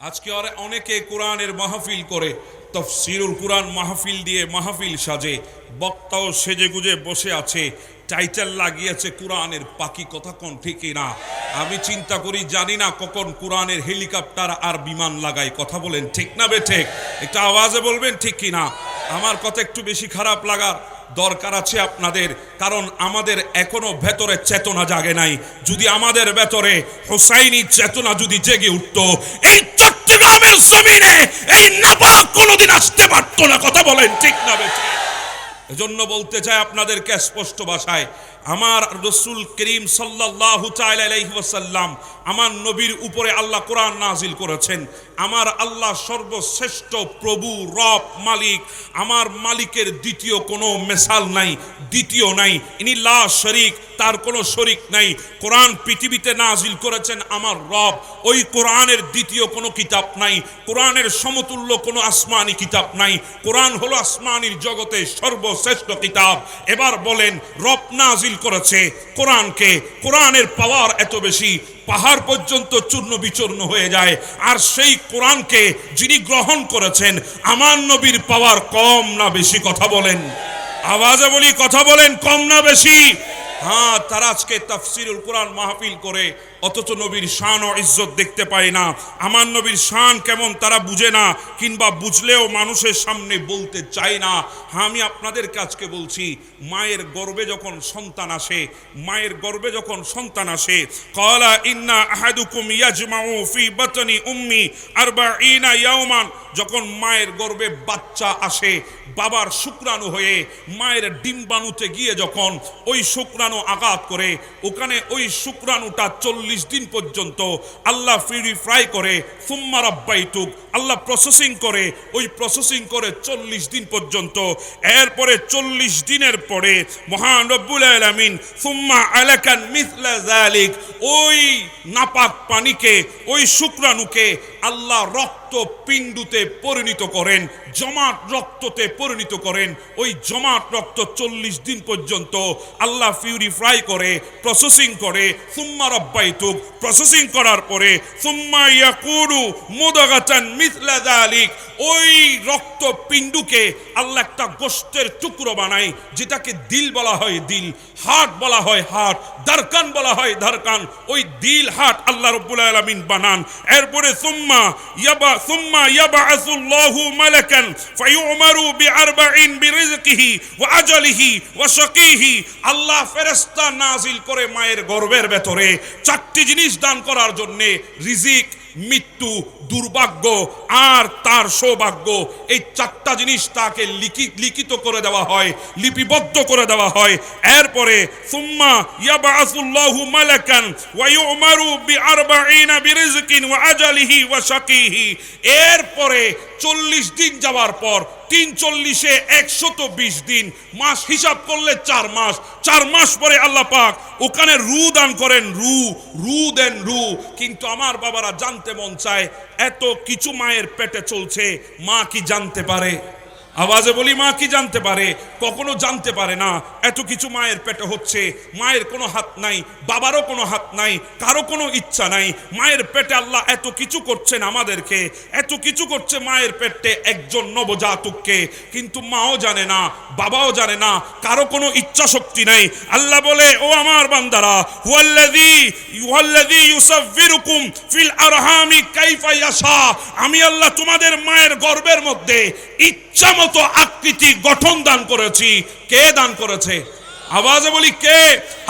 আজকে আর অনেকে কোরআনের মাহফিল করে, তফসিরুল কোরআন মাহফিল দিয়ে মাহফিল সাজে, বক্তাও সেজে গুজে বসে আছে, টাইটেল লাগিয়েছে কোরআনের পাখি কথা কোন ঠিকই না। আমি চিন্তা করি, জানি না কখন কোরআনের হেলিকপ্টার আর বিমান লাগাই কথা বলেন ঠিক না বে ঠিক? একটা আওয়াজে বলবেন ঠিক কি না আমার কথা একটু বেশি খারাপ লাগার। দরকার আছে আপনাদের, কারণ আমাদের এখনও ভেতরে চেতনা জাগে নাই। যদি আমাদের ভেতরে হোসাইনি চেতনা যদি জেগে উঠত, এই চট্টগ্রামের জমিনে এই নাপাক কোনোদিন আসতে পারতো না, কথা বলেন ঠিক না বেঠিক। এজন্য বলতে চাই আপনাদেরকে স্পষ্ট ভাষায় আমার রসুল করিম আলাইহি ওয়াসাল্লাম আমার নবীর উপরে আল্লাহ কোরআন নাজিল করেছেন। আমার আল্লাহ সর্বশ্রেষ্ঠ প্রভু, রব, মালিক, আমার মালিকের দ্বিতীয় কোনো মেশাল নাই, দ্বিতীয় নাই। ইনি লা শরিক, তার কোনো শরিক নাই। কোরআন পৃথিবীতে নাজিল করেছেন আমার রব। ওই কোরআনের দ্বিতীয় কোনো কিতাব নাই। কোরআনের সমতুল্য কোনো আসমানি কিতাব নাই। কোরআন হলো আসমানির জগতে সর্বশ্রেষ্ঠ কিতাব। এবার বলেন, রব নাজিল করেছে। কোরআনকে, কোরআনের পাওয়ার এত বেশি, পাহাড় পর্যন্ত চূর্ণ বিচূর্ণ হয়ে যায়। আর সেই কোরআনকে যিনি গ্রহণ করেছেন, আমার নবীর পাওয়ার কম না বেশি কথা বলেন। আওয়াজে বলি, কথা বলেন, কম না বেশি। হ্যাঁ তারা আজকে তাফসিরুল কোরআন মাহফিল করে অথচ নবীর শান ও ইজ্জত দেখতে পায় না। আমার নবীর শান কেমন তারা বুঝে না, কিংবা বুঝলেও মানুষের সামনে বলতে চায় না। হ্যাঁ আমি আপনাদের কাছকে বলছি, মায়ের গর্বে যখন সন্তান আসে, মায়ের গর্বে যখন সন্তান আসে কলা ইন্না আহাদুকুম ইয়াজমাউ ফি বাতনি উম্মি আরবাঈনা ইয়াওমান। যখন মায়ের গর্বে বাচ্চা আসে, বাবার শুক্রাণু হয়ে মায়ের ডিম্বাণুতে গিয়ে যখন ওই শুক্রাণু আঘাত করে, ওখানে ওই শুক্রাণুটা চল্লিশ দিন পর্যন্ত আল্লাহ ফ্রি ফ্রাই করে, সুম্মা রাব্বাইতুক, আল্লাহ প্রসেসিং করে, ওই প্রসেসিং করে চল্লিশ দিন পর্যন্ত। এরপরে চল্লিশ দিনের পরে মহান রব্বুল আলামিন, সুম্মা আলাকান মিসলা জালিক ওই নাপাক পানিকে, ওই শুক্রাণুকে আল্লাহ রক্ত পিণ্ডুতে পরিণত করেন, জমাট রক্ততে পরিণত করেন। ওই জমাট রক্ত চল্লিশ দিন পর্যন্ত আল্লাহ ফ্রাই করে, প্রসেসিং করে, সুম্মা রব্বাইতুক, প্রসেসিং করার পরে সুম্মা ইয়াকুরু মুদাগাতান মিথলা যালিক। ওই রক্ত পিণ্ডুকে আল্লাহ একটা গোষ্ঠের টুকরো বানায়, যেটাকে দিল বলা হয় দিল হার্ট বলা হয় হাট দারকান বলা হয় দারকান ওই দিল হার্ট আল্লাহ রব্বুল আলামিন বানান। এরপরে সুম্মা ইয়াবা সুম্মা ইয়াবাসুল্লাহু মালাকান ফায়ুমারু বিআরবাইন বিরিজকিহি ওয়া আজালিহি ওয়া শাকিহি আল্লাহ ফেরেশতা নাজিল করে মায়ের গর্ভের ভেতরে চারটি জিনিস দান করার জন্য রিজিক মৃত্যু, দুর্ভাগ্য আর তার সৌভাগ্য। এই চারটা জিনিস তাকে লিখি- লিখিত করে দেওয়া হয়, লিপিবদ্ধ করে দেওয়া হয়। এরপরে, সুম্মা ইয়াবাসুল্লাহু মালাকান ওয়া ইউমারু বিরিজকিন ওয়া আজালিহি ওয়া শাকীহি। এরপরে, চল্লিশ দিন যাওয়ার পর তিন চল্লিশে একশত বিশ দিন। মাস হিসাব করলে চার মাস। চার মাস পরে আল্লাহ পাক ওখানে রু দান করেন, রু রু দেন রু। কিন্তু আমার বাবারা জানতে মন চায়, এত কিছু মায়ের পেটে চলছে, মা কি জানতে পারে? আওয়াজে বলি, মা কি জানতে পারে? কখনো জানতে পারে না। এত কিছু মায়ের পেটে হচ্ছে। মায়ের কোনো হাত নাই, বাবারও কোনো হাত নাই, কারও কোনো ইচ্ছা নাই। মায়ের পেটে আল্লাহ এত কিছু করছেন আমাদেরকে। এত কিছু করছে মায়ের পেটে একজন নবজাতককে। কিন্তু মাও জানে না, বাবাও জানে না, কারও কোনো ইচ্ছা শক্তি নাই। আল্লাহ বলে, ও আমার বান্দারা, হুয়াল্লাযী হুয়াল্লাযী ইউসাফফিরুকুম ফিল আরহামি কাইফা ইয়াশা। আমি আল্লাহ তোমাদের মায়ের গর্ভের মধ্যে ইচ্ছা মতো আকৃতি গঠন দান করেছি। কে দান করেছে? আওয়াজে বলি কে?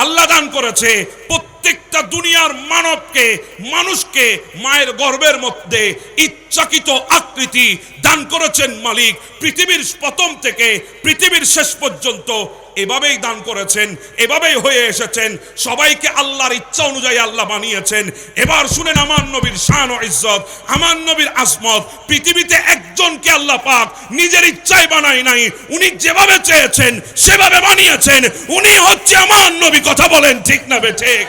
আল্লাহ দান করেছে। প্রত্যেকটা দুনিয়ার মানবকে, মানুষকে মায়ের গর্বের মধ্যে ইচ্ছাকৃত আকৃতি দান করেছেন মালিক। পৃথিবীর প্রথম থেকে পৃথিবীর শেষ পর্যন্ত এভাবেই দান করেছেন, এভাবেই হয়ে এসেছেন, সবাইকে আল্লাহর ইচ্ছা অনুযায়ী আল্লাহ বানিয়েছেন। এবার শুনেন আমার নবীর শান ও ইজ্জত, আমার নবীর আসমত, পৃথিবীতে একজনকে আল্লাহ পাক নিজের ইচ্ছায় বানায় নাই, উনি যেভাবে চেয়েছেন সেভাবে বানিয়েছেন, উনি হচ্ছে আমার নবী, কথা বলেন ঠিক না বে ঠিক?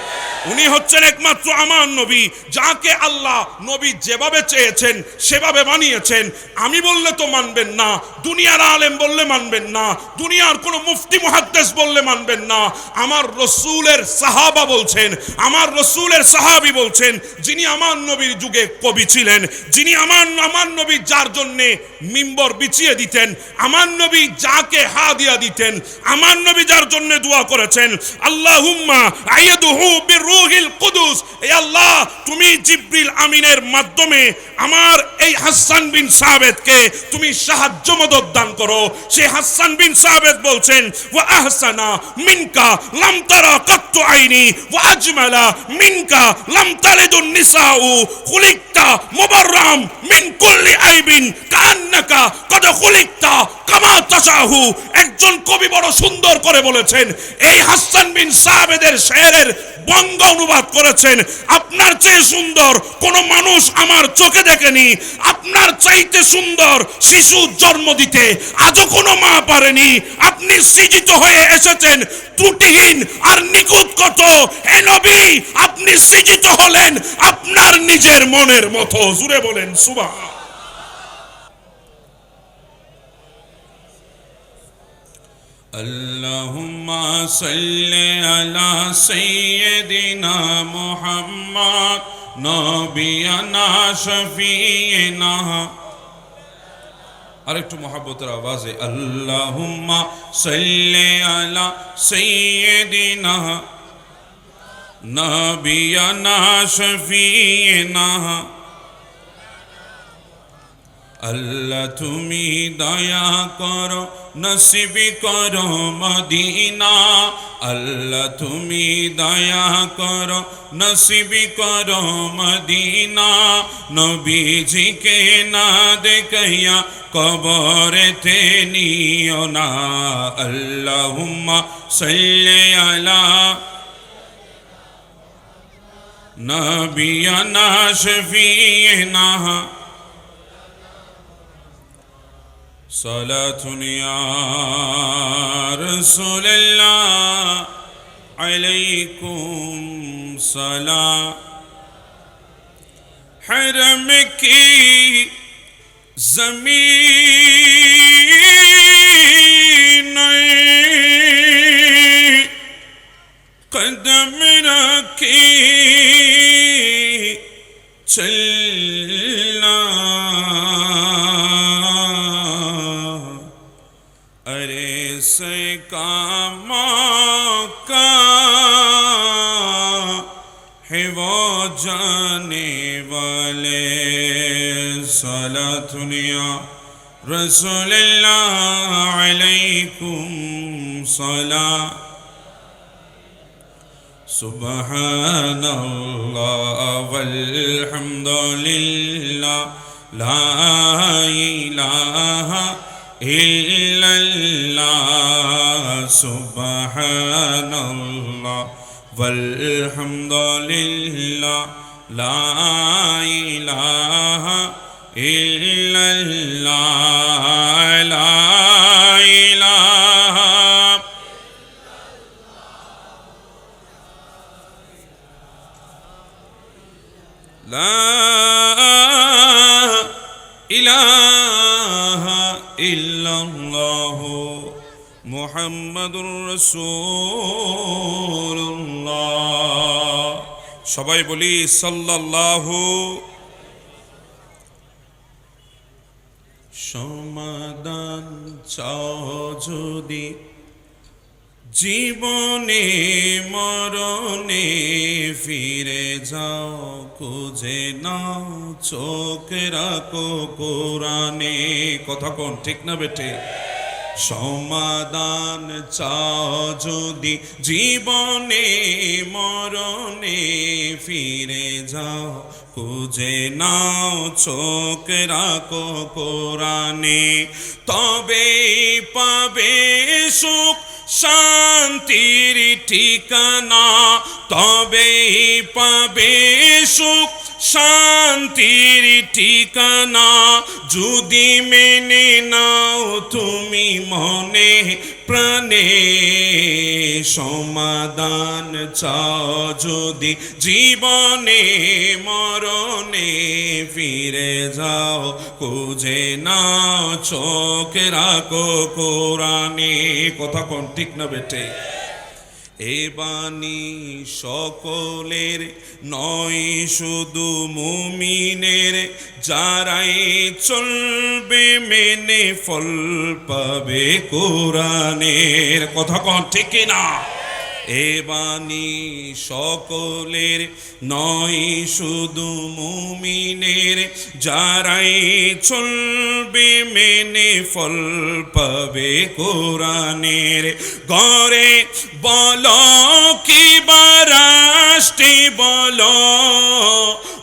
উনি হচ্ছেন একমাত্র আমার নবী, যাকে আল্লাহ নবী যেভাবে চেয়েছেন, সেভাবে বানিয়েছেন আমি বললে তো মানবেন না, দুনিয়ার আলেম বললে মানবেন না, দুনিয়ার কোনো মুফতি, মুহাদ্দেস বললে মানবেন না। আমার রসুলের সাহাবা বলছেন, আমার রসুলের সাহাবি বলছেন, যিনি আমার নবীর যুগে কবি ছিলেন, যিনি আমার আমার নবী যার জন্যে মিম্বর বিছিয়ে দিতেন, আমার নবী যাকে হা দিয়া দিতেন, আমার নবী যার জন্যে দোয়া করেছেন। আল্লাহুম্মা আইয়াদুহু বিরূহিল কুদুস এই আল্লাহ, তুমি জিব্রিল আমিনের মাধ্যমে আমার এই হাসান বিন সাবেদকে তুমি সাহায্য মদত দান করো। সে হাসান বিন সাবেদ বলছেন, ওয়া আহসানা মিনকা লাম তারা কাত্তু আইনি, ওয়া আজমালা মিনকা লাম তালিদুন নিসাউ, খুলিকতা মুবাররাম মিন কুল্লি আইবিন কান্নাকা কদ খুলিকতা কামা তাশাহু। একজন কবি বড় সুন্দর করে বলেছেন, এই হাসান বিন সাবেদের শেরের বঙ্গ অনুবাদ করেছেন, আপনার চেয়ে সুন্দর কোন মানুষ আমার চোখে দেখেনি। আপনার চাইতে সুন্দর শিশু জন্ম দিতে আজও কোনো মা পারেনি। আপনি সৃজিত হয়ে এসেছেন, ত্রুটিহীন আর নিখুঁত কত হে নবী, আপনি সৃজিত হলেন আপনার নিজের মনের মতো। জুড়ে বলেন সুবাহ اللهم صل على سيدنا محمد نبينا شفينا আরেকটু মহাব্বতের আওয়াজে আল্লাহুম্মা সাল্লি আলা সাইয়্যিদিনা নবিয়ানা শফিনা আল্লাহ তুমি দয়া করো নসিবি করো মদিনা আল্লাহ তুমি দয়া করো নসিবি করো মদিনা নবীজিকে না দেখাইয়া কবরেতে নিও না আল্লাহুম্মা সাল্লি আলা নবিয়ানা শফিনা صلاة يا رسول الله عليكم صلاة حرم کی رسول الله عليكم صلاة. سبحان الله والحمد لله لا إله إلا الله. سبحان الله والحمد لله لا إله ইল্লাল্লাহ লা ইলাহা লা সবাই বলি সাল্লাল্লাহু সমাধান চাও যদি জীবনে, মরণে ফিরে যাও, খুঁজে নাও, চোখ রাখো কোরআনে। কথা কোন, ঠিক না বেটে সমাধান চাও যদি জীবনে, মরণে ফিরে যাও খুঁজে নাও চোখ রাখো কোরআনে। তবে পাবে সুখ শান্তির ঠিকানা। তবে পাবে সুখ শান্তির ঠিকানা যদি মেনে নাও তুমি মনে প্রাণে সমাধান চাও যদি জীবনে মরণে ফিরে যাও, খুঁজে নাও, চোখ রাখো কোরআনে। কথা কোন, ঠিক না বেটে এ সকলের নয়, শুধু মুমিনের। যারাই চলবে মেনে ফল পাবে কোরআনের। কথা কন, ঠিক না এ বাণী সকলের নয়, শুধু মুমিনের। যারাই চলবে মেনে ফল পাবে কোরআনের। গড়ে বল, কি বারাষ্টে বল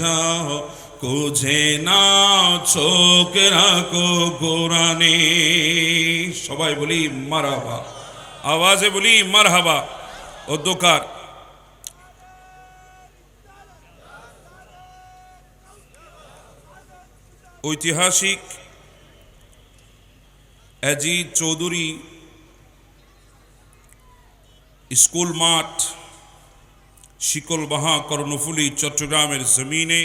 যাও, খুঁজে নাও, চোখ রাখো কোরআনে। সবাই বলি মারাবা আওয়াজে বলি মারহাবা। অধ্যকার ঐতিহাসিক অ্যাজিজ চৌধুরী, স্কুল মাঠ শিকলবাহা কর্ণফুলী চট্টগ্রামের জমিনে।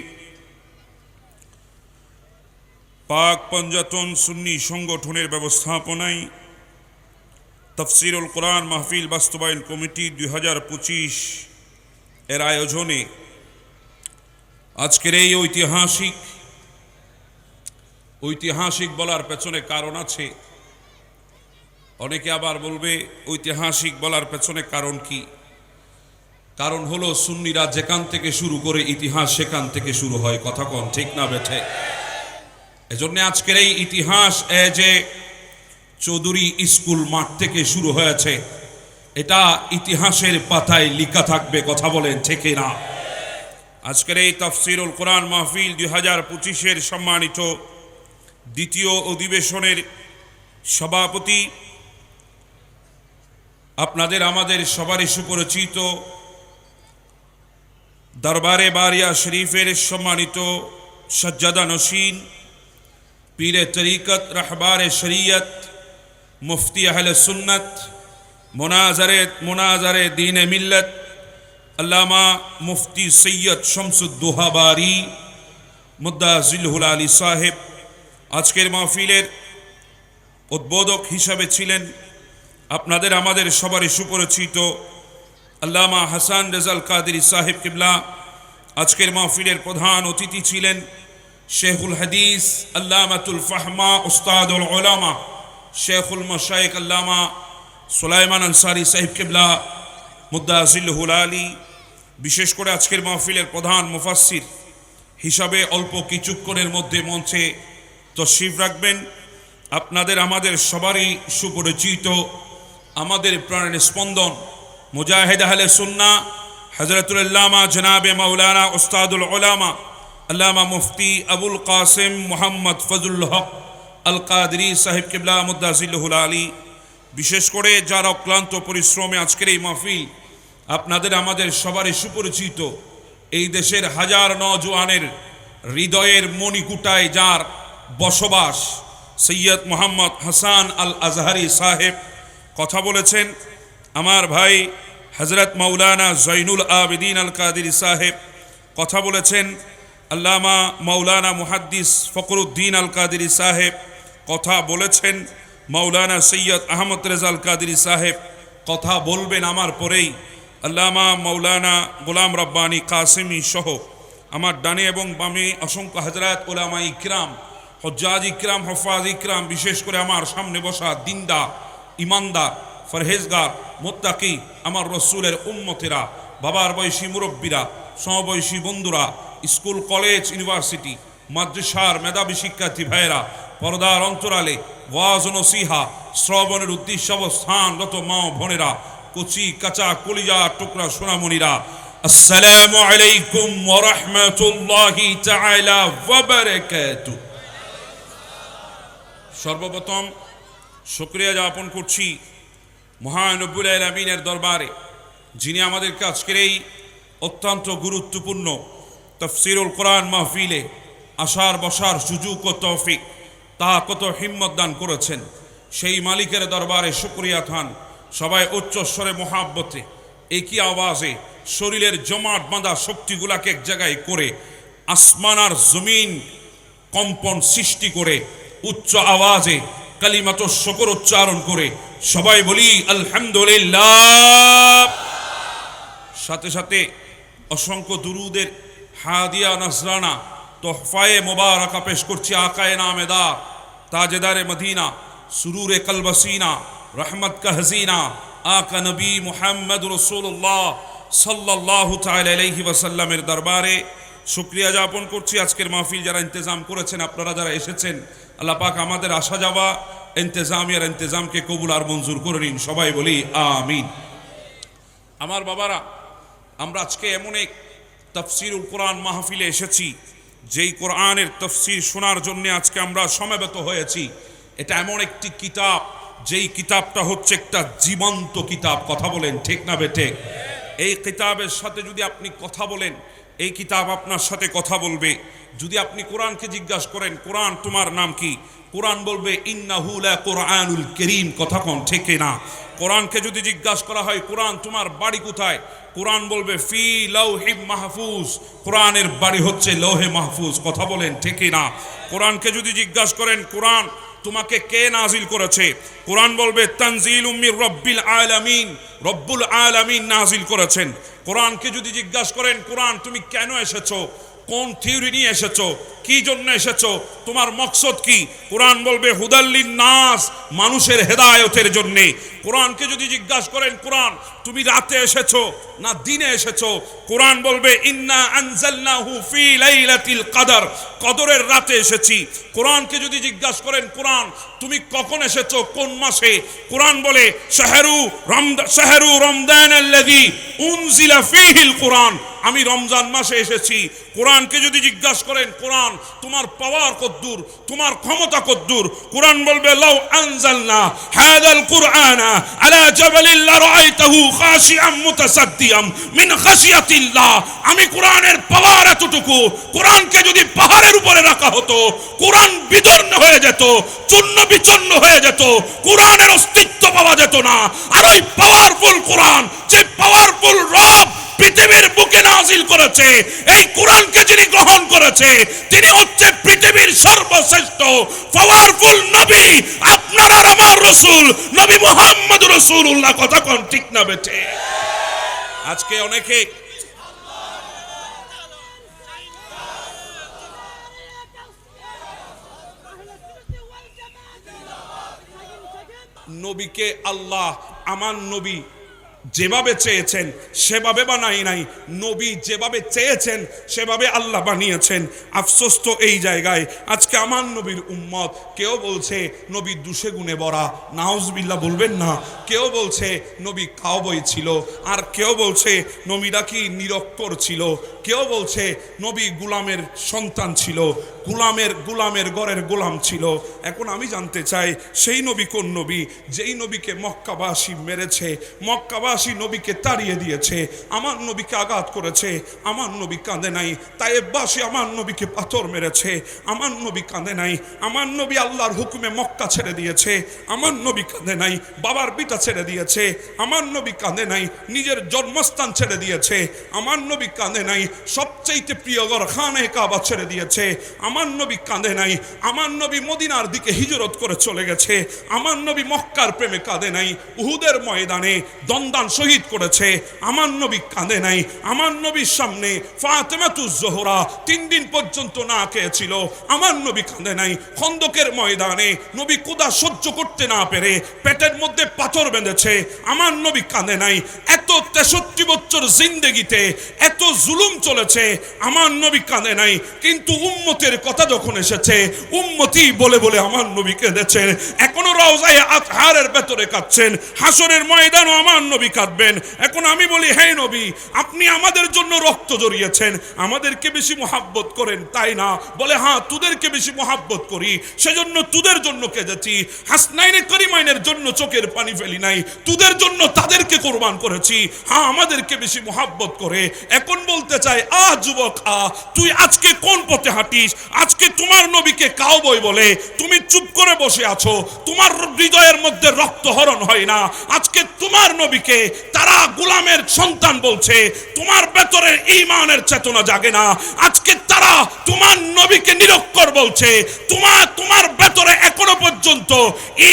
পাক পঞ্জাতন সুন্নি সংগঠনের ব্যবস্থাপনায় তফসিরুল কোরআন মাহফিল বাস্তবায়ন কমিটি দুই হাজার পঁচিশ এর আয়োজনে আজকের এই ঐতিহাসিক ঐতিহাসিক বলার পেছনে কারণ আছে। অনেকে আবার বলবে, ঐতিহাসিক বলার পেছনে কারণ কি? কারণ হলো সুন্নিরা যেখান থেকে শুরু করে ইতিহাস সেখান থেকে শুরু হয়। কথা কন, ঠিক না বেঠে? এজন্য আজকের এই ইতিহাস এ যে চৌধুরী স্কুল মাঠ থেকে শুরু হয়েছে, এটা ইতিহাসের পাতায় লিখা থাকবে, কথা বলেন ঠিক না? আজকের এই তফসিরুল কোরআন মাহফিল দুই হাজার পঁচিশের সম্মানিত দ্বিতীয় অধিবেশনের সভাপতি, আপনাদের, আমাদের সবারই সুপরিচিত দরবারে বারিয়া শরীফের সম্মানিত সজ্জাদা নসীন, পীরে তরিকত রাহবারে শরিয়ত, মুফতি আহলে সুন্নত মোনাজারে মোনাজারে দিনে মিল্লত, আল্লামা মুফতি সৈয়দ শামসুদ্দোহাবারি, মুদ্দা জিল্লুল আলী সাহেব আজকের মাহফিলের উদ্বোধক হিসাবে ছিলেন। আপনাদের, আমাদের সবারই সুপরিচিত আল্লামা হাসান রেজাল কাদির সাহেব কিবলা, আজকের মাহফিলের প্রধান অতিথি ছিলেন শেখুল হাদিস আল্লামাতুল ফাহমা উস্তাদুল ওলামা শেখুল মশাইক আল্লামা সুলাইমান আনসারি সাহেব কিবলা, মুদ্দা জিল্লুল আলী, বিশেষ করে আজকের মাহফিলের প্রধান মুফাসির হিসাবে অল্প কিছুক্ষণের মধ্যে মঞ্চে তশরিফ রাখবেন। আপনাদের, আমাদের সবারই সুপরিচিত, আমাদের প্রাণের স্পন্দন মুজাহিদ আহলে সুন্না হজরতুল্লামা জনাবে মৌলানা উস্তাদুল ওলামা আল্লামা মুফতি আবুল কাসেম মোহাম্মদ ফজুল হক আল কাদরি সাহেব কিবলা মুদাজিল্লুল আলী। বিশেষ করে যারা অক্লান্ত পরিশ্রমে আজকের এই মাহফিল আপনাদের আমাদের সবারই সুপরিচিত, এই দেশের হাজার নজওয়ানের হৃদয়ের মণিকুটায় যার বসবাস সৈয়দ মোহাম্মদ হাসান আল আজহারি সাহেব। কথা বলেছেন, আমার ভাই হজরত মৌলানা জৈনুল আবেদিন আল কাদির সাহেব কথা বলেছেন, আল্লামা মৌলানা মুহাদ্দিস ফকরুদ্দিন আল কাদিরি সাহেব কথা বলেছেন মৌলানা সৈয়দ আহমদ রেজাল কাদিরি সাহেব কথা বলবেন আমার পরেই। আল্লামা মৌলানা গোলাম রব্বানী কাসেমি সহ আমার ডানে এবং বামে অসংখ্য হাজরাত ওলামা ইকরাম, হজ্জাজ ইকরাম, হফাজ ইকরাম, বিশেষ করে আমার সামনে বসা দিন্দা ইমানদার ফরহেজগার, মোত্তাকি, আমার রসুলের উম্মতেরা, বাবার বয়সী মুরব্বীরা, সমবয়সী বন্ধুরা, স্কুল, কলেজ, ইউনিভার্সিটি, মাদ্রাসার মেধাবী শিক্ষার্থী ভাইয়েরা, পর্দার অন্তরালে ওয়াজ নসিহা, শ্রবণের উদ্দেশ্য অবস্থানরত মা বোনেরা, কচি, কাঁচা, কলিজা, টুকরা, সোনামণিরা, আসসালামু আলাইকুম ওয়া রাহমাতুল্লাহি তাআলা ওয়া বারাকাতুহু সর্বপ্রথম শুক্রিয়া জ্ঞাপন করছি মহানবুল আলমিনের দরবারে, যিনি আমাদেরকে আজকের এই অত্যন্ত গুরুত্বপূর্ণ তফসিরুল কোরআন মাহফিলে আসার বসার সুযোগ ও তৌফিক তা কত হিম্মত দান করেছেন। সেই মালিকের দরবারে শুক্রিয়া থান। সবাই উচ্চস্বরে মহাব্বতে, একই আওয়াজে শরীরের জমাট বাঁধা শক্তিগুলাকে এক জায়গায় করে আসমান আর জমিন কম্পন সৃষ্টি করে উচ্চ আওয়াজে কালিমাত শকর উচ্চারণ করে সবাই বলি, আলহামদুলিল্লাহ। সাথে সাথে অসংখ্য দুরুদের হাদিয়া নজরানা তোহফায়ে মোবারকা পেশ করছি, আকায়ে নামেদার তাজেদারে মদিনা, সুরুরে কলবসিনা, রহমত কা হসিনা, আকা নবী মোহাম্মদ রসুল্লাহ সাল্লাহ তালাইহি ওয়াসাল্লামের দরবারে শুক্রিয়া যাপন করছি। আজকের মাহফিল যারা ইন্তজাম করেছেন, আপনারা যারা এসেছেন আল্লাহ পাক আমাদের আসা যাওয়া ইন্তজামিয়ার ইন্তজামকে কবুল আর মঞ্জুর করে নিন। সবাই বলি, আমিন। আমার বাবারা, আমরা আজকে এমন এক তফসিরুল কোরআন মাহফিলে এসেছি, যেই কোরআনের তফসির শোনার জন্য আজকে আমরা সমবেত হয়েছি। এটা এমন একটি কিতাব, যেই কিতাবটা হচ্ছে একটা জীবন্ত কিতাব। কথা বলেন, ঠিক না বেঠে এই কিতাবের সাথে যদি আপনি কথা বলেন এই কিতাব আপনার সাথে কথা বলবে। যদি আপনি কোরআনকে জিজ্ঞাসা করেন, কোরআন তোমার নাম কি? কোরআন বলবে ইন্নাহুলা কোরআনুল করিম। কথা কোন, ঠেকে না? কোরআনকে যদি জিজ্ঞাসা করা হয়, কোরআন তোমার বাড়ি কোথায়? কোরআন বলবে, ফি লৌহি মাহফুজ। কোরআনের বাড়ি হচ্ছে লৌহে মাহফুজ। কথা বলেন, ঠেকে না? কোরআনকে যদি জিজ্ঞাসা করেন, কোরআন তোমাকে কে নাজিল করেছে? কোরআন বলবে তানজিল উম্মির রব্বিল আলামিন। রব্বুল আলামিন নাজিল করেছেন। কোরআনকে যদি জিজ্ঞাসা করেন কোরআন তুমি কেন এসেছ? কোন থিওরি নিয়ে এসেছ? কি জন্য এসেছ? তোমার মকসদ কি? কোরআন বলবে, হুদাল্লিন নাস, মানুষের হেদায়তের জন্যে। কোরআনকে যদি জিজ্ঞাসা করেন, কোরআন, তুমি রাতে এসেছ না দিনে এসেছ? কোরআন বলবে, ইন্না আনজালনাহু ফি লাইলাতিল কদর, কদরের রাতে এসেছি। কোরআনকে যদি জিজ্ঞাসা করেন, কোরআন, তুমি কখন এসেছ? কোন মাসে? কোরআন বলে, শাহরু রমদা, শাহরু রমদান আল্লাযী উনজিলা ফীহিল কোরআন। আমি রমজান মাসে এসেছি। কোরআনকে যদি জিজ্ঞাসা করেন, কোরআন, তোমার পাওয়ার কদ্দুর? তোমার ক্ষমতা কদ্দুর? কোরআন বলবে, লাউ আনজালনা হাদাল কুরআনা আলা জাবালিল লারাইতাহু খাশিআম মুতাসাদ্দিয়াম মিন খাশিয়াতিল্লাহ। আমি কোরআনের পাওয়ার এতটুকু। কোরআনকে যদি পাহাড়ের উপরে রাখা হতো, কোরআন বিদর্ণ হয়ে যেত, চূর্ণ বিচন্ন হয়ে যেত, কোরআনের অস্তিত্ব পাওয়া যেত না। আর ওই পাওয়ারফুল কোরআন, যে পাওয়ারফুল রব পৃথিবীর বুকে নাজিল করেছে। এই কোরআনকে যিনি গ্রহণ করেছে, তিনি হচ্ছে পৃথিবীর সর্বশ্রেষ্ঠ পাওয়ারফুল নবী। আপনার আর আমার রসুল, নবী মোহাম্মদ রসুল্লাহ কথা কোন ঠিক না বেঠে? আজকে অনেকে নবীকে আল্লাহ, আমার নবী যেভাবে চেয়েছেন, সেভাবে বানাই নাই। নবী যেভাবে চেয়েছেন, সেভাবে আল্লাহ বানিয়েছেন। আফসোস তো এই জায়গায়। আজকে আমার নবীর উম্মত, কেউ বলছে নবী দুষে গুণে বরা নাউজবিল্লা বলবেন না। কেউ বলছে নবী কাউবই ছিল। আর কেউ বলছে নবীরা কি নিরক্ষর ছিল। কেউ বলছে নবী গুলামের সন্তান ছিল। গুলামের গুলামের গড়ের গোলাম ছিল। এখন আমি জানতে চাই, সেই নবী কোন নবী? যেই নবীকে মক্কাবাসী মেরেছে, মক্কাবাসী নবীকে তাড়িয়ে দিয়েছে, আমার নবীকে আঘাত করেছে, আমার নবী কাঁদে নাই। তাইবাসী আমার নবীকে পাথর মেরেছে, আমার নবী কাঁদে নাই। আমার নবী আল্লাহর হুকুমে মক্কা ছেড়ে দিয়েছে, আমার নবী কাঁদে নাই, বাবার বিটা ছেড়ে দিয়েছে, আমার নবী কাঁদে নাই, নিজের জন্মস্থান ছেড়ে দিয়েছে, আমার নবী কাঁদে নাই, সবচাইতে প্রিয় ঘর খানে কাবা ছেড়ে দিয়েছে আমার নবী কাঁদে নাই, আমার নবী মদিনার দিকে হিজরত করে চলে গেছে, আমার নবী মক্কার প্রেমে কাঁদে নাই, উহুদের ময়দানে দন্দান শহীদ করেছে, আমার নবী কাঁদে নাই, আমার নবীর সামনে ফাতেমাতুজ জোহরা তিন দিন পর্যন্ত না খেয়েছিল, আমার নবী কাঁদে নাই, খন্দকের ময়দানে নবী কুদা সহ্য করতে না পেরে পেটের মধ্যে পাথর বেঁধেছে, আমার নবী কাঁদে নাই, এত তেষট্টি বছর জিন্দেগিতে এত জুলুম চলেছে, আমার নবী কাঁদে নাই, কিন্তু উম্মতের কথা যখন এসেছে, উম্মতি বলে বলে আমার নবী কেঁদেছেন, এখনও রওজায় আতহারের ভেতরে কাঁদছেন, হাসরের ময়দানও আমার নবী কাঁদবেন। এখন আমি বলি, হে নবী, আপনি আমাদের জন্য রক্ত জড়িয়েছেন, আমাদেরকে বেশি মোহাব্বত করেন, তাই না? বলে হ্যাঁ তোদেরকে বেশি মোহাব্বত করি, সেজন্য তোদের জন্য কেঁদেছি। হাসনাইনে করিমাইনের জন্য চোখের পানি ফেলি নাই, তোদের জন্য তাদেরকে কোরবান করেছি। হ্যাঁ আমাদেরকে বেশি মোহাব্বত করে। এখন বলতে চাই, আ, যুবক, আ, তুই আজকে কোন পথে হাঁটিস? আজকে তোমার নবীকে কাউবই বলে তুমি চুপ করে বসে আছো, তোমার হৃদয়ের মধ্যে রক্ত হরণ হয় না। আজকে তোমার নবীকে তারা গোলামের সন্তান বলছে, তোমার ভেতরে ইমানের চেতনা জাগে না। আজকে তারা তোমার নবীকে নিরক্ষর বলছে তোমার তোমার ভেতরে এখনও পর্যন্ত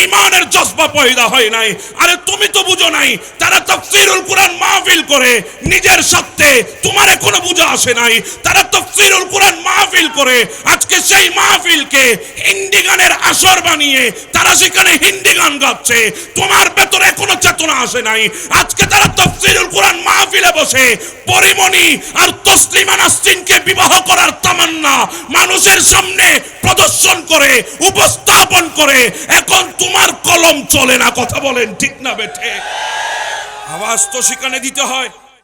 ইমানের জজবা পয়দা হয় নাই। আরে তুমি তো বুঝো নাই, তারা তাফসীরুল কোরআন মাহফিল করে নিজের স্বার্থে তোমার এখনও বুঝা আসে নাই। তারা তাফসীরুল কোরআন মাহফিল করে আজকে সেই মাহফিলকে হিন্দি গানের আসর বানিয়ে তারা সেখানে হিন্দি গান গাচ্ছে, তোমার ভেতরে এখনও চেতনা আসে নাই। আজকে তারা তাফসীরুল কোরআন মাহফিলে বসে পরিমণি আর তসলিমা নাসরিনকে বিবাহ করার তামান্না মানুষের সামনে প্রদর্শন করে, উপস্থাপন করে, এখন তোমার কলম চলে না, কথা বলেন ঠিক না বেঠে। আওয়াজ তো সেখানে দিতে হয়।